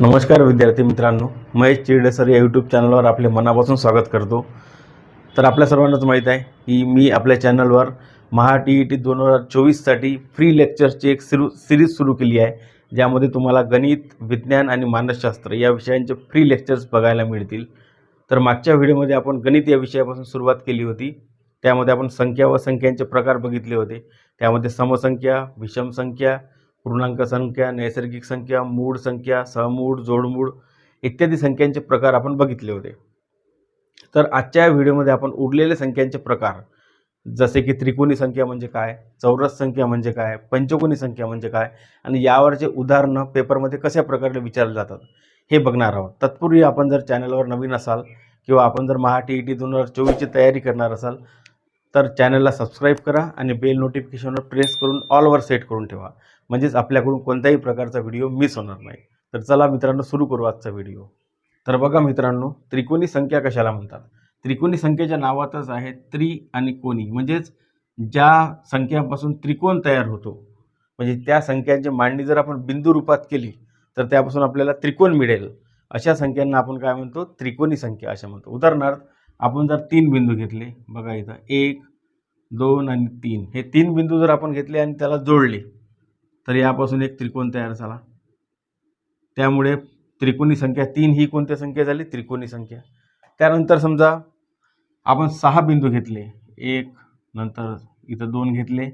नमस्कार विद्यार्थी मित्रांनो महेश चिरडे सर या यूट्यूब चॅनलवर आपले मनापासून स्वागत करतो. तर आपल्या सर्वांनाच माहीत आहे की मी आपल्या चॅनलवर महा टी ई टी दोन हजार चोवीससाठी फ्री लेक्चर्सची एक सिरू सिरीज सुरू केली आहे. ज्यामध्ये तुम्हाला गणित विज्ञान आणि मानसशास्त्र या विषयांचे फ्री लेक्चर्स बघायला मिळतील. तर मागच्या व्हिडिओमध्ये आपण गणित या विषयापासून सुरुवात केली होती. त्यामध्ये आपण संख्या व संख्यांचे प्रकार बघितले होते. त्यामध्ये समसंख्या विषमसंख्या पूर्णांक संख्या नैसर्गिक संख्या मूळ संख्या सहमूळ जोडमूळ इत्यादी संख्यांचे प्रकार आपण बघितले होते. तर आजच्या या व्हिडिओमध्ये आपण उरलेले संख्यांचे प्रकार जसे की त्रिकोणी संख्या म्हणजे काय चौरस संख्या म्हणजे काय पंचकोनी संख्या म्हणजे काय आणि यावरचे उदाहरणं पेपरमध्ये कशा प्रकारे विचारले जातात हे बघणार आहोत. तत्पूर्वी आपण जर चॅनलवर नवीन असाल किंवा आपण जर महा टी ई टी दोन हजार चोवीसची तयारी करणार असाल तर चॅनलला सबस्क्राईब करा आणि बेल नोटिफिकेशनवर प्रेस करून ऑलवर सेट करून ठेवा. म्हणजेच आपल्याकडून कोणत्याही प्रकारचा व्हिडिओ मिस होणार नाही. तर चला मित्रांनो सुरू करू आजचा व्हिडिओ. तर बघा मित्रांनो त्रिकोणी संख्या कशाला म्हणतात? त्रिकोणी संख्येच्या नावातच आहे त्रि आणि कोणी. म्हणजेच ज्या संख्यापासून त्रिकोण तयार होतो म्हणजे त्या संख्यांची मांडणी जर आपण बिंदू रूपात केली तर त्यापासून आपल्याला त्रिकोण मिळेल. अशा संख्यांना आपण काय म्हणतो? त्रिकोणी संख्या अशा म्हणतो. उदाहरणार्थ आपण जर तीन बिंदू घेतले बघा इथं एक दोन आणि तीन. हे तीन बिंदू जर आपण घेतले आणि त्याला जोडले तर यापासून एक त्रिकोण तयार झाला. त्यामुळे त्रिकोणी संख्या तीन ही कोणत्या संख्या झाली? त्रिकोणी संख्या. त्यानंतर समजा आपण सहा बिंदू घेतले. एक नंतर इथं दोन घेतले.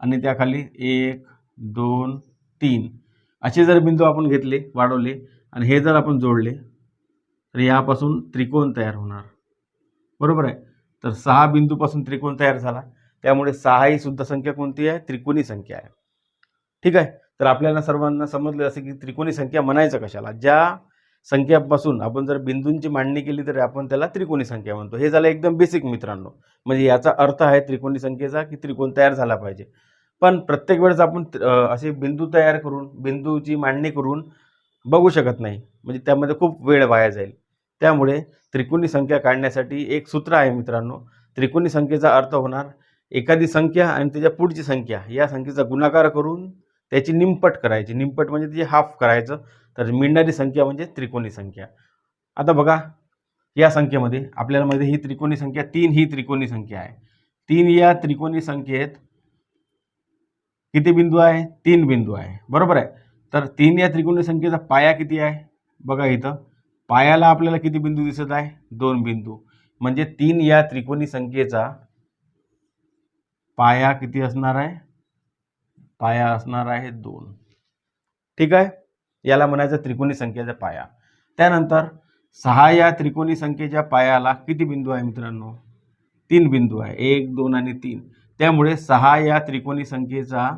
आणि त्याखाली एक दोन तीन असे जर बिंदू आपण घेतले वाढवले आणि हे जर आपण जोडले तर यापासून त्रिकोण तयार होणार. बरोबर आहे? तर सहा बिंदूपासून त्रिकोण तयार झाला. त्यामुळे सहा ही सुद्धा संख्या कोणती आहे? त्रिकोणी संख्या आहे. ठीक आहे? तर आपल्याला सर्वांना समजलं असं की त्रिकोणी संख्या म्हणायचं कशाला? ज्या संख्यापासून आपण जर बिंदूंची मांडणी केली तर आपण त्याला त्रिकोणी संख्या म्हणतो. हे झालं एकदम बेसिक मित्रांनो. म्हणजे याचा अर्थ आहे त्रिकोणी संख्येचा की त्रिकोण तयार झाला पाहिजे. पण प्रत्येक वेळेस आपण असे बिंदू तयार करून बिंदूची मांडणी करून बघू शकत नाही. म्हणजे त्यामध्ये खूप वेळ वाया जाईल. त्यामुळे त्रिकोणी संख्या काढण्यासाठी एक सूत्र आहे मित्रांनो. त्रिकोणी संख्येचा अर्थ होणार एखादी संख्या आणि त्याच्या पुढची संख्या. या संख्येचा गुणाकार करून त्याची निमपट करायची. निमपट म्हणजे त्याची हाफ करायचं. तर मिळणारी संख्या म्हणजे त्रिकोणी संख्या. आता बघा या संख्येमध्ये आपल्याला माहिती ही त्रिकोणी संख्या तीन ही त्रिकोणी संख्या आहे. तीन या त्रिकोणी संख्येत किती बिंदू आहे? तीन बिंदू आहे. बरोबर आहे? तर तीन या त्रिकोणी संख्येचा पाया किती आहे? बघा इथं. पायाला आपल्याला किती बिंदू दिसत आहे? दोन बिंदू. म्हणजे तीन या त्रिकोणी संख्येचा पाया किती असणार आहे? पाया असणार आहे दोन. ठीक आहे? याला म्हणायचं त्रिकोणी संख्येचा पाया. त्यानंतर सहा या त्रिकोणी संख्येच्या पायाला किती बिंदू आहे मित्रांनो? तीन बिंदू आहे. एक दोन आणि तीन. त्यामुळे सहा या त्रिकोणी संख्येचा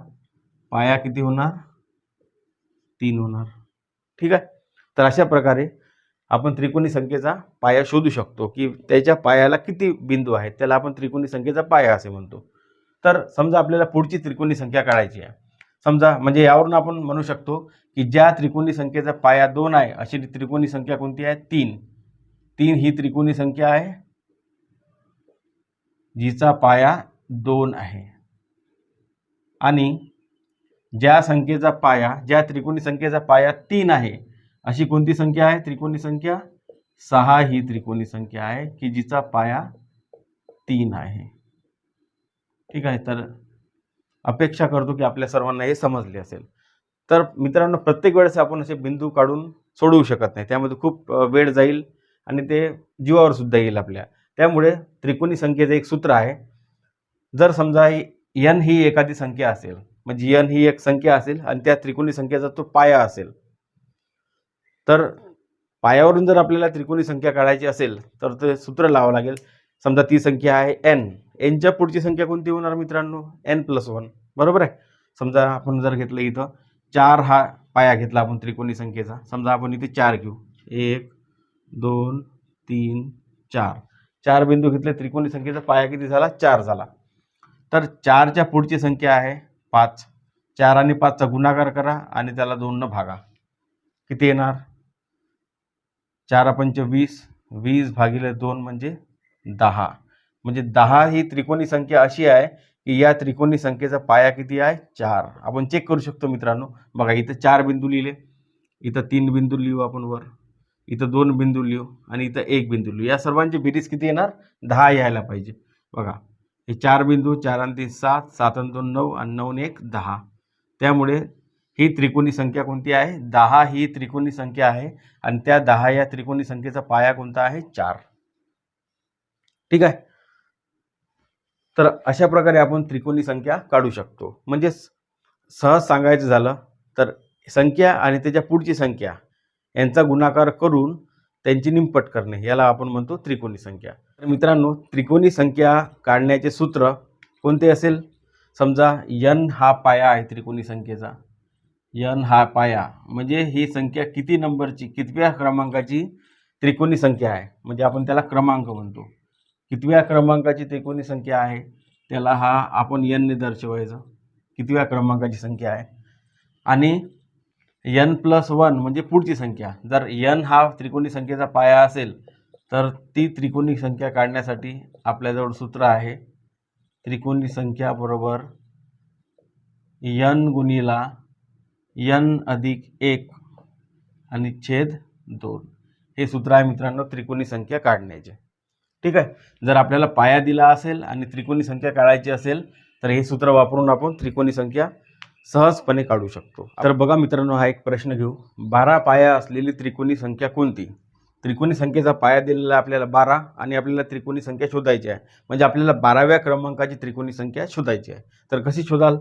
पाया किती होणार? तीन होणार. ठीक आहे? तर अशा प्रकारे आपण त्रिकोणी संख्येचा पाया शोधू शकतो की त्याच्या पायाला किती बिंदू आहेत? त्याला आपण त्रिकोणी संख्येचा पाया असे म्हणतो. तर समजा आपल्याला पुढची त्रिकोणी संख्या काढायची आहे. समजा म्हणजे यावरून आपण म्हणू शकतो की ज्या त्रिकोणी संख्येचा पाया दोन आहे अशी त्रिकोणी संख्या कोणती आहे? तीन. तीन ही त्रिकोणी संख्या आहे जिचा पाया दोन आहे. आणि ज्या संख्येचा पाया ज्या त्रिकोणी संख्येचा पाया तीन आहे अशी कोणती संख्या आहे? त्रिकोणी संख्या. सहा ही त्रिकोणी संख्या आहे की जिचा पाया तीन आहे. ठीक आहे? तर अपेक्षा करतो की आपल्या सर्वांना हे समजले असेल. तर मित्रांनो प्रत्येक वेळेस आपण असे बिंदू काढून सोडवू शकत नाही. त्यामध्ये खूप वेळ जाईल आणि ते जीवावर सुद्धा येईल आपल्या. त्यामुळे त्रिकोणी संख्येचं एक सूत्र आहे. जर समजा यन ही एखादी संख्या असेल म्हणजे यन ही एक संख्या असेल आणि त्या त्रिकोणी संख्येचा तो पाया असेल तर पायावरून जर आपल्याला त्रिकोणी संख्या काढायची असेल तर ते सूत्र लावावं लागेल. समजा ती संख्या आहे एन एनच्या पुढची संख्या कोणती होणार मित्रांनो? एन प्लस वन बरोबर आहे? समजा आपण जर घेतलं इथं चार हा पाया घेतला आपण त्रिकोणी संख्येचा. समजा आपण इथे चार घेऊ. एक दोन तीन चार. चार बिंदू घेतले त्रिकोणी संख्येचा पाया किती झाला? चार झाला. तर चारच्या पुढची संख्या आहे पाच. चार आणि पाचचा गुणाकार करा आणि त्याला दोननं भागा. किती येणार? चार पंच वीस. वीस भागिले दोन म्हणजे दहा. म्हणजे दहा ही त्रिकोणी संख्या अशी आहे की या त्रिकोणी संख्येचा पाया किती आहे? चार. आपण चेक करू शकतो मित्रांनो. बघा इथं चार बिंदू लिहिले. इथं तीन बिंदू लिहू आपण वर. इथं दोन बिंदू लिहू आणि इथं एक बिंदू लिहू. या सर्वांची बेरीज किती येणार? दहा यायला पाहिजे. बघा हे चार बिंदू चार आणि तीन सात. सात आणि दोन नऊ आणि नऊ एक दहा. त्यामुळे ही त्रिकोणी संख्या कोणती आहे? दहा ही त्रिकोणी संख्या आहे आणि त्या दहा या त्रिकोणी संख्येचा पाया कोणता आहे? चार. ठीक आहे? तर अशा प्रकारे आपण त्रिकोणी संख्या काढू शकतो. म्हणजे सहज सांगायचं झालं तर संख्या आणि त्याच्या पुढची संख्या यांचा गुणाकार करून त्यांची निमपट करणे याला आपण म्हणतो त्रिकोणी संख्या. तर मित्रांनो त्रिकोणी संख्या काढण्याचे सूत्र कोणते असेल? समजा यन हा पाया आहे त्रिकोणी संख्येचा. यन हा पाया म्हणजे ही संख्या किती नंबरची कितव्या क्रमांकाची त्रिकोणी संख्या आहे? म्हणजे आपण त्याला क्रमांक म्हणतो. कितव्या क्रमांकाची त्रिकोणी संख्या आहे त्याला हा आपण यनने दर्शवायचं. कितव्या क्रमांकाची संख्या आहे? आणि यन प्लस वन म्हणजे पुढची संख्या. जर यन हा त्रिकोणी संख्येचा पाया असेल तर ती त्रिकोणी संख्या काढण्यासाठी आपल्याजवळ सूत्र आहे. त्रिकोणी संख्या बरोबर यन गुणिला यन अधिक एक आणि छेद दोन. हे सूत्र आहे मित्रांनो त्रिकोणी संख्या काढण्याचे. ठीक आहे? जर आपल्याला पाया दिला असेल आणि त्रिकोणी संख्या काढायची असेल तर हे सूत्र वापरून आपण त्रिकोणी संख्या सहजपणे काढू शकतो. तर बघा मित्रांनो हा एक प्रश्न घेऊ. बारा पाया असलेली त्रिकोणी संख्या कोणती? त्रिकोणी संख्येचा पाया दिलेला आपल्याला बारा आणि आपल्याला त्रिकोणी संख्या शोधायची आहे. म्हणजे आपल्याला बाराव्या क्रमांकाची त्रिकोणी संख्या शोधायची आहे. तर कशी शोधाल?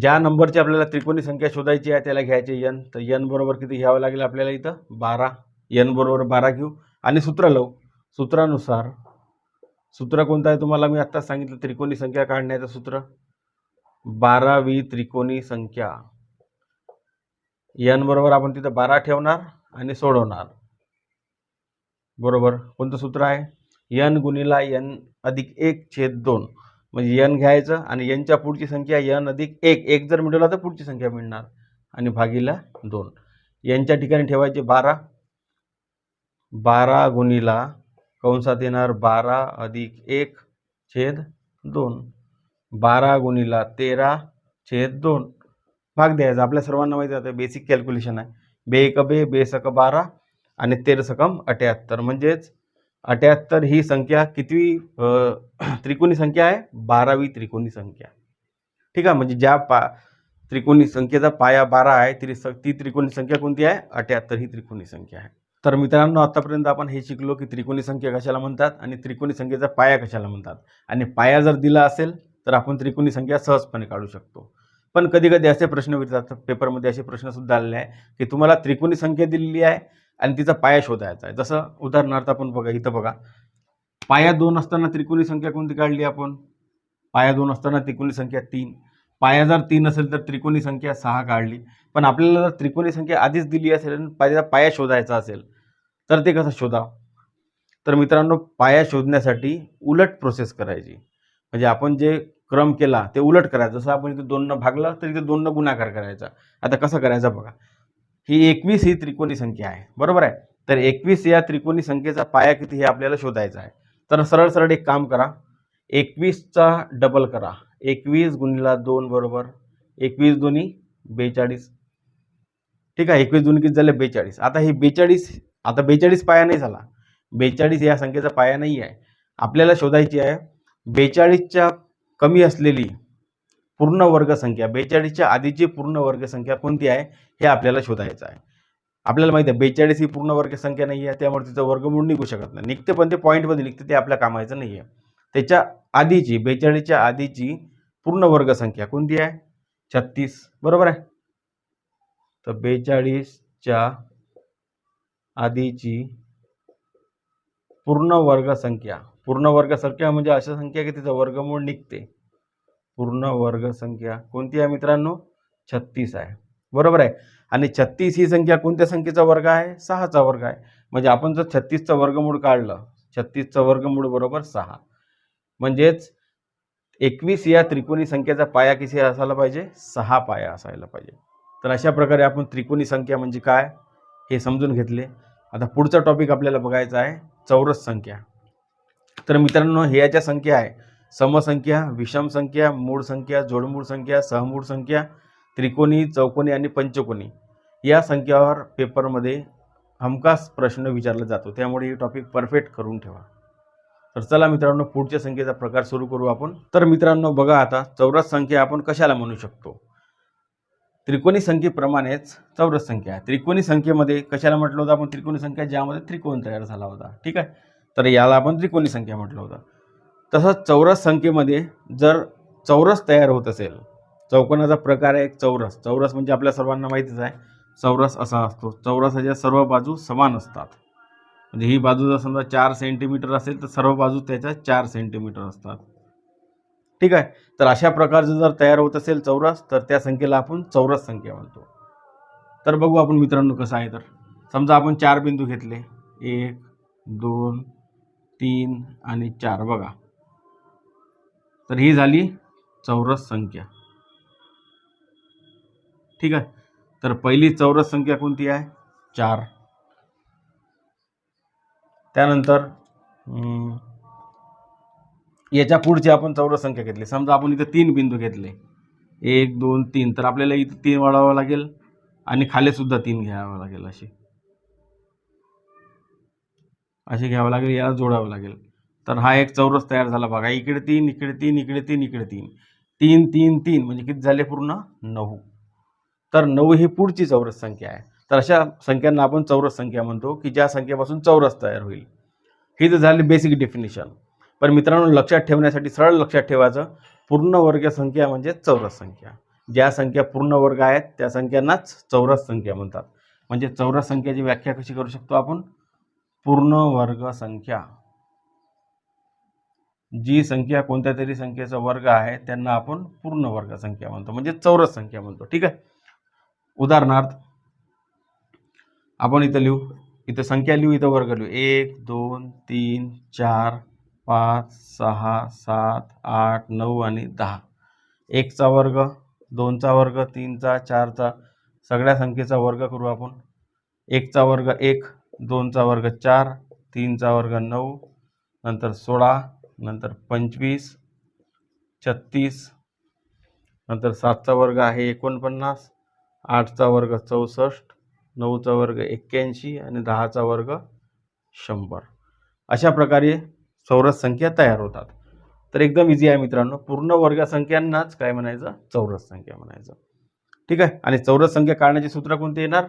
ज्या नंबरची आपल्याला त्रिकोणी संख्या शोधायची आहे त्याला घ्यायचे यन तर यन बरोबर किती घ्यावं लागेल आपल्याला इथं? बारा. यन बरोबर बारा घेऊ. आणि सूत्र लावू. सूत्रानुसार सूत्र कोणतं आहे तुम्हाला? मी आत्ताच सांगितलं त्रिकोणी संख्या काढण्याचं सूत्र. बारावी त्रिकोणी संख्या. यन बरोबर आपण तिथं बारा ठेवणार आणि सोडवणार. बरोबर? कोणतं सूत्र आहे? यन गुणिला यन अधिक एक छेद दोन. म्हणजे यन घ्यायचं आणि यनच्या पुढची संख्या यन अधिक एक. एक जर मिळवला तर पुढची संख्या मिळणार. आणि भागीला दोन. यांच्या ठिकाणी ठेवायचे बारा. बारा गुणिला कंसात येणार बारा अधिक एक छेद दोन? बारा गुणिला तेरा छेद दोन. भाग द्यायचा आपल्या सर्वांना माहिती आहे बेसिक कॅल्क्युलेशन आहे. बे एक बे बेसक बारा आणि तेर सकम अठ्याहत्तर. म्हणजेच अठ्याहत्तर ही संख्या कितवी त्रिकोणी संख्या आहे? बारावी त्रिकोणी संख्या. ठीक आहे म्हणजे ज्या पा त्रिकोणी संख्येचा पाया बारा आहे ती स ती त्रिकोणी संख्या कोणती आहे? अठ्याहत्तर ही त्रिकोणी संख्या आहे. तर मित्रांनो आतापर्यंत आपण हे शिकलो की त्रिकोणी संख्या कशाला म्हणतात आणि त्रिकोणी संख्येचा पाया कशाला म्हणतात. आणि पाया जर दिला असेल तर आपण त्रिकोणी संख्या सहजपणे काढू शकतो. पण कधी कधी असे प्रश्न विचारतात. पेपरमध्ये असे प्रश्नसुद्धा आलेले आहे की तुम्हाला त्रिकोणी संख्या दिलेली आहे आणि तिचा पाया शोधायचा आहे. जसं उदाहरणार्थ आपण बघा इथं बघा. पाया दोन असताना त्रिकोणी संख्या कोणती काढली आपण? पाया दोन असताना त्रिकोणी संख्या तीन. पाया जर तीन असेल तर त्रिकोणी संख्या सहा काढली. पण आपल्याला जर त्रिकोणी संख्या आधीच दिली असेल आणि पाया पाया शोधायचा असेल तर ते कसं शोधा तर मित्रांनो पाया शोधण्यासाठी उलट प्रोसेस करायची. म्हणजे आपण जे क्रम केला ते उलट करायचं. जसं आपण इथे दोननं भागलं तर इथे दोननं गुणाकार करायचा. आता कसं करायचं बघा. ही एकवीस ही त्रिकोणी संख्या आहे. बरोबर आहे? तर एकवीस या त्रिकोणी संख्येचा पाया किती हे आपल्याला शोधायचा आहे. तर सरळ सरळ एक काम करा. एकवीसचा डबल करा. एकवीस गुणिला दोन बरोबर एकवीस दोन्ही बेचाळीस. ठीक आहे एकवीस दोन किती झाले? बेचाळीस. आता हे बेचाळीस आता बेचाळीस पाया नाही झाला. बेचाळीस या संख्येचा पाया नाही आहे. आपल्याला शोधायची आहे बेचाळीसच्या कमी असलेली पूर्ण वर्ग संख्या बेचाळीसच्या आधीची पूर्ण वर्ग संख्या कोणती आहे? हे आपल्याला शोधायचं आहे. आपल्याला माहिती आहे बेचाळीस ही पूर्ण वर्ग संख्या नाही आहे त्यामुळे तिचं वर्गमूळ निघू शकत नाही. निघते पण ते पॉईंटमध्ये निघते ते आपल्या कामायचं नाही आहे. त्याच्या आधीची बेचाळीसच्या आधीची पूर्ण वर्ग संख्या कोणती आहे? छत्तीस. बरोबर आहे? तर बेचाळीसच्या आधीची पूर्ण वर्ग संख्या पूर्ण वर्ग संख्या म्हणजे अशा संख्या की तिचं वर्गमूळ निघते. पूर्ण वर्ग संख्या कोणती आहे मित्रांनो? छत्तीस आहे. बरोबर आहे? आणि छत्तीस ही संख्या कोणत्या संख्येचा वर्ग आहे? सहाचा वर्ग आहे. म्हणजे आपण जर छत्तीसचं वर्गमूळ काढलं छत्तीसचं वर्गमूळ बरोबर सहा. म्हणजेच एकवीस या त्रिकोणी संख्येचा पाया किती असायला पाहिजे? सहा पाया असायला पाहिजे. तर अशा प्रकारे आपण त्रिकोणी संख्या म्हणजे काय हे समजून घेतले. आता पुढचा टॉपिक आपल्याला बघायचा आहे चौरस संख्या. तर मित्रांनो हे याच्या संख्या आहे. समसंख्या विषम संख्या मूळ संख्या जोडमूळ संख्या सहमूळ संख्या त्रिकोणी चौकोनी आणि पंचकोनी या संख्यावर पेपरमध्ये हमखास प्रश्न विचारला जातो. त्यामुळे हे टॉपिक परफेक्ट करून ठेवा. तर चला मित्रांनो पुढच्या संख्येचा प्रकार सुरू करू आपण. तर मित्रांनो बघा आता चौरस संख्या आपण कशाला म्हणू शकतो? त्रिकोणी संख्येप्रमाणेच चौरस संख्या. आहे त्रिकोणी संख्येमध्ये कशाला म्हटलं होतं आपण? त्रिकोणी संख्या ज्यामध्ये त्रिकोण तयार झाला होता. ठीक आहे? तर याला आपण त्रिकोणी संख्या म्हटलं होतं. तसंच चौरस संख्येमध्ये जर चौरस तयार होत असेल चौकोनाचा प्रकार आहे एक चौरस. चौरस म्हणजे आपल्या सर्वांना माहितीच आहे. चौरस असा असतो. चौरसाच्या सर्व बाजू समान असतात. म्हणजे ही बाजू जर समजा चार सेंटीमीटर असेल तर सर्व बाजू त्याच्या चार सेंटीमीटर असतात. ठीक आहे? तर अशा प्रकारचं जर तयार होत असेल चौरस तर त्या संख्येला आपण चौरस संख्या म्हणतो. तर बघू आपण मित्रांनो कसं आहे तर. समजा आपण चार बिंदू घेतले. एक दोन तीन आणि चार. बघा. तर ही झाली चौरस संख्या. ठीक आहे? तर पहिली चौरस संख्या कोणती आहे? चार. त्यानंतर याच्या पुढची आपण चौरस संख्या घेतली. समजा आपण इथं तीन बिंदू घेतले. एक दोन तीन. तर आपल्याला इथं तीन वाढावं लागेल आणि खालीसुद्धा तीन घ्यावं लागेल अशी. असे घ्यावं लागेल याला जोडावं लागेल. तर हा एक चौरस तयार झाला बघा. इकडे तीन इकडे तीन इकडे तीन इकडे तीन. तीन तीन तीन. म्हणजे किती झाले पूर्ण? नऊ. तर नऊ ही पुढची चौरस संख्या आहे. तर अशा संख्यांना आपण चौरस संख्या म्हणतो की ज्या संख्येपासून चौरस तयार होईल. ही तर झाली बेसिक डेफिनेशन पण मित्रांनो लक्षात ठेवण्यासाठी सरळ लक्षात ठेवायचं पूर्ण वर्ग संख्या म्हणजे चौरस संख्या. ज्या संख्या पूर्ण वर्ग आहेत त्या संख्यांनाच चौरस संख्या म्हणतात. म्हणजे चौरस संख्याची व्याख्या कशी करू शकतो आपण? पूर्ण वर्ग संख्या. जी संख्या कोणत्या तरी संख्येचा वर्ग आहे त्यांना आपण पूर्ण वर्ग संख्या म्हणतो. म्हणजे चौरस संख्या म्हणतो. ठीक आहे? उदाहरणार्थ आपण इथं लिहू. इथं संख्या लिहू इथं वर्ग लिहू. एक दोन तीन चार पाच सहा सात आठ नऊ आणि दहा. एकचा वर्ग दोनचा वर्ग तीनचा चारचा सगळ्या संख्येचा वर्ग करू आपण. एकचा वर्ग एक दोनचा वर्ग चार तीनचा वर्ग नऊ नंतर सोळा नंतर पंचवीस छत्तीस नंतर सातचा वर्ग आहे एकोणपन्नास आठचा वर्ग चौसष्ट नऊचा वर्ग एक्क्याऐंशी आणि दहाचा वर्ग शंभर. अशा प्रकारे चौरस संख्या तयार होतात. तर एकदम इझी आहे मित्रांनो. पूर्ण वर्गसंख्यांनाच काय म्हणायचं? चौरस संख्या म्हणायचं. ठीक आहे? आणि चौरस संख्या काढण्याचे सूत्र कोणते येणार?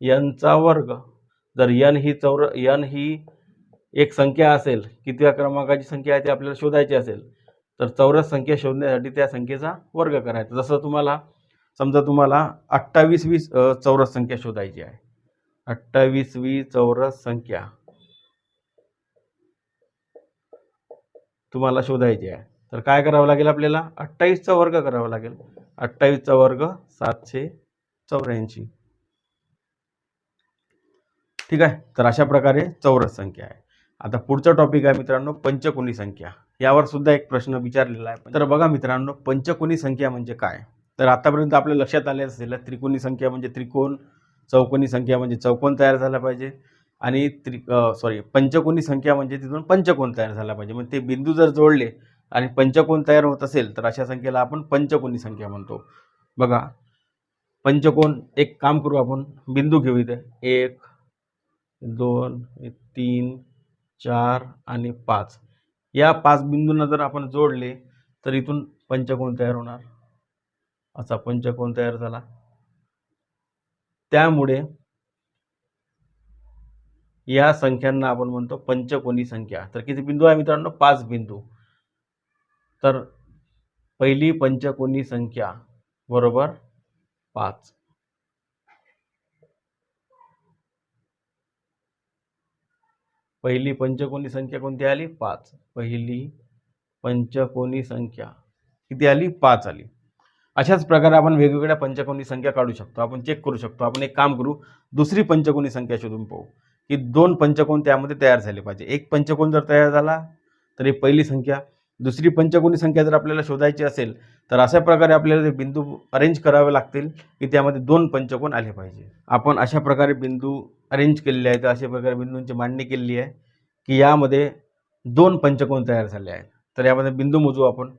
यनचा वर्ग. जर यन ही चौर यन ही एक संख्या असेल कितव्या क्रमांकाची संख्या आहे ती आपल्याला शोधायची असेल तर चौरस संख्या शोधण्यासाठी त्या संख्येचा वर्ग करायचा. जसं तुम्हाला समजा तुम्हाला अठ्ठावीस वीस चौरस संख्या शोधायची आहे. अठ्ठावीस वीस चौरस संख्या तुम्हाला शोधायची आहे. तर काय करावं लागेल आपल्याला? अठ्ठावीसचा वर्ग करावा लागेल. अठ्ठावीसचा वर्ग सातशे चौऱ्याऐंशी. ठीक आहे? तर अशा प्रकारे चौरस संख्या आहे. आता पुढचा टॉपिक आहे मित्रांनो पंचकोनी संख्या. यावर सुद्धा एक प्रश्न विचारलेला आहे. तर बघा मित्रांनो पंचकोनी संख्या म्हणजे काय? तर आतापर्यंत आपल्या लक्षात आले असेल त्रिकोणी संख्या म्हणजे त्रिकोण चौकोनी संख्या म्हणजे चौकोन तयार झाला पाहिजे आणि त्रि सॉरी पंचकोनी संख्या म्हणजे तिथून पंचकोन तयार झाला पाहिजे. म्हणजे ते बिंदू जर जोडले आणि पंचकोन तयार होत असेल तर अशा संख्येला आपण पंचकोनी संख्या म्हणतो. बघा पंचकोन एक काम करू आपण बिंदू घेऊ इथे. एक दोन तीन चार आणि पाच. या पाच बिंदूंना जर आपण जोडले तर इथून पंचकोन तयार होणार. असा पंचकोन तयार झाला? त्यामुळे या संख्यांना आपण म्हणतो पंचकोनी संख्या. तर किती बिंदू आहे मित्रांनो? पाच बिंदू. तर पहिली पंचकोनी संख्या बरोबर पाच. पहिली पंचकोनी संख्या कोणती आली? पाच. पहिली पंचकोनी संख्या किती आली? पाच आली. अशाच प्रकारे आपण वेगवेगळ्या पंचकोनी संख्या काढू शकतो. आपण चेक करू शकतो. आपण एक काम करू दुसरी पंचकोनी संख्या शोधून पाहू. की दोन पंचकोन त्यामध्ये तयार झाले पाहिजे. एक पंचकोन जर तयार झाला तर ही पहिली संख्या. दुसरी पंचकोनी संख्या जर आपल्याला शोधायची असेल तर अशा प्रकारे आपल्याला ते बिंदू अरेंज करावे लागतील की त्यामध्ये दोन पंचकोन आले पाहिजे. आपण अशा प्रकारे बिंदू अरेंज केलेले आहेत अशा प्रकारे बिंदूंची मांडणी केलेली आहे की यामध्ये दोन पंचकोन तयार झाले आहेत. तर यामध्ये बिंदू मोजू आपण.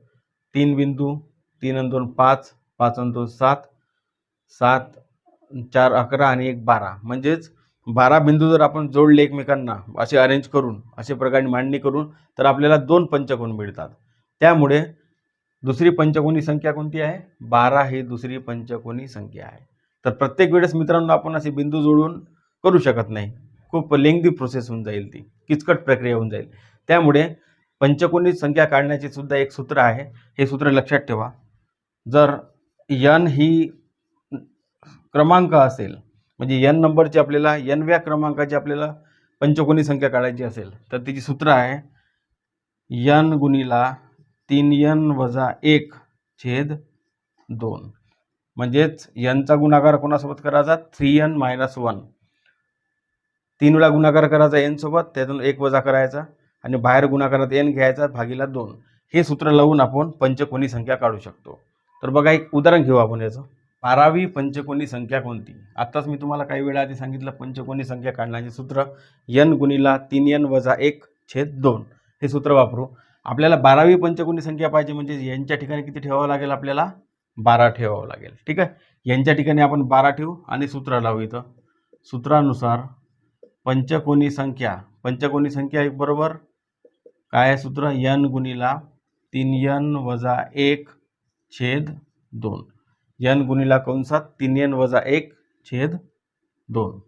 तीन बिंदू तीन आणि दोन पाच पाच आणि दोन सात सात चार अकरा आणि एक बारा. म्हणजेच बारा बिंदू जर आपण जोडले एकमेकांना असे अरेंज करून अशा प्रकारे मांडणी करून तर आपल्याला दोन पंचकोन मिळतात. त्यामुळे दुसरी पंचकोनी संख्या कोणती आहे? बारा ही दुसरी पंचकोनी संख्या आहे. तर प्रत्येक वेळेस मित्रांनो आपण असे बिंदू जोडून करू शकत नाही. खूप लेंगदी प्रोसेस होऊन जाईल ती. किचकट प्रक्रिया होऊन जाईल. त्यामुळे पंचकोनी संख्या काढण्याचे सुद्धा एक सूत्र आहे. हे सूत्र लक्षात ठेवा. जर यन ही क्रमांक असेल म्हणजे यन नंबरची आपल्याला यनव्या क्रमांकाची आपल्याला पंचकोनी संख्या काढायची असेल तर तिची सूत्र आहे यन गुणीला तीन यन वजा एक छेद दोन. म्हणजेच यनचा गुणाकार कोणासोबत करायचा? Three N minus one. तीन वेळा गुणाकार करायचा एनसोबत त्यातून एक वजा करायचा आणि बाहेर गुणाकारात एन घ्यायचा भागीला दोन. हे सूत्र लावून आपण पंचकोनी संख्या काढू शकतो. तर बघा एक उदाहरण घेऊ आपण याचं. बारावी पंचकोनी संख्या कोणती? आत्ताच मी तुम्हाला काही वेळा आधी सांगितलं पंचकोनी संख्या काढण्याचे सूत्र यन गुणिला तीन यन वजा एक छेद दोन. हे सूत्र वापरू. आपल्याला बारावी पंचकोनी संख्या पाहिजे म्हणजे यांच्या ठिकाणी किती ठेवावं लागेल आपल्याला? बारा ठेवावं लागेल. ठीक आहे? यांच्या ठिकाणी आपण बारा ठेवू आणि सूत्र लावू इथं. सूत्रानुसार पंचकोनी संख्या पंचकोनी संख्या एक बरोबर? काय आहे सूत्र? यन गुणिला तीन यन वजा एक छेद दोन. यन गुणिला कंसात तीन यन वजा एक छेद दोन.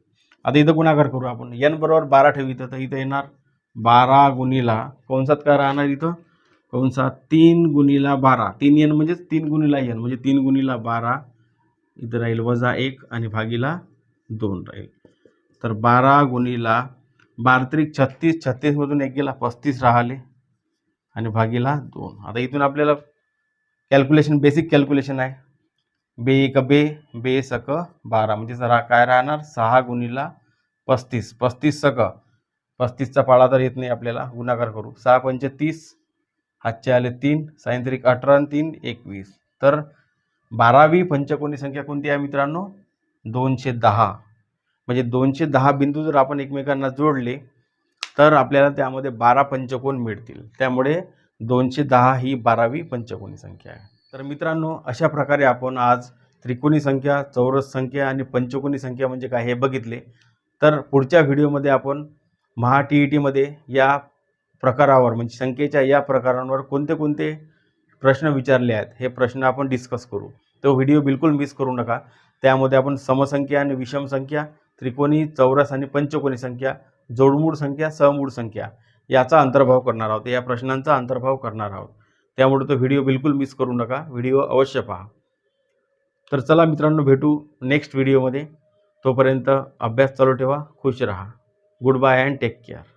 आता इथं गुणाकार करू आपण. यन बरोबर बारा ठेवू इथं तर इथं येणार बारा गुणिला कंसात काय राहणार इथं? कंसात तीन गुणिला बारा. तीन यन म्हणजेच तीन गुणिला यन. म्हणजे तीन गुणिला बारा इथं राहील वजा एक आणि भागीला दोन राहील. तर बारा गुणिला बारत्रिक छत्तीस. छत्तीसमधून एक गेला पस्तीस राहिले आणि भागीला दोन. आता इथून आपल्याला कॅल्क्युलेशन बेसिक कॅल्क्युलेशन आहे. बे एक बे बे सक बारा. म्हणजे जरा काय राहणार? सहा गुणीला पस्तीस. पस्तीस सक. पस्तीसचा पाळा तर येत नाही आपल्याला. गुणाकार करू. सहा पंच तीस हातचे आले तीन सायंत्रिक अठरा आणि तीन एकवीस. तर बारावी पंचकोनी संख्या कोणती आहे मित्रांनो? दोनशे दहा. म्हणजे दोनशे दहा बिंदू जर आपण एकमेकांना जोडले तर आपल्याला त्यामध्ये बारा पंचकोन मिळतील. त्यामुळे दोनशे दहा ही बारावी पंचकोनी संख्या आहे. तर मित्रांनो अशा प्रकारे आपण आज त्रिकोणी संख्या चौरस संख्या आणि पंचकोनी संख्या म्हणजे काय हे बघितले. तर पुढच्या व्हिडिओमध्ये आपण महा टी ई टीमध्ये या प्रकारावर म्हणजे संख्येच्या या प्रकारांवर कोणते कोणते प्रश्न विचारले आहेत हे प्रश्न आपण डिस्कस करू. तो व्हिडिओ बिलकुल मिस करू नका. त्यामध्ये आपण समसंख्या आणि विषम संख्या त्रिकोणी चौरस आणि पंचकोनी संख्या जोडमूळ संख्या सहमूळ संख्या याचा अंतर्भाव करणार आहोत या प्रश्नांचा अंतर्भाव करणार आहोत. त्यामुळे तो व्हिडिओ बिलकुल मिस करू नका व्हिडिओ अवश्य पहा. तर चला मित्रांनो भेटू नेक्स्ट व्हिडिओमध्ये तोपर्यंत अभ्यास चालू ठेवा खुश राहा. Goodbye and take care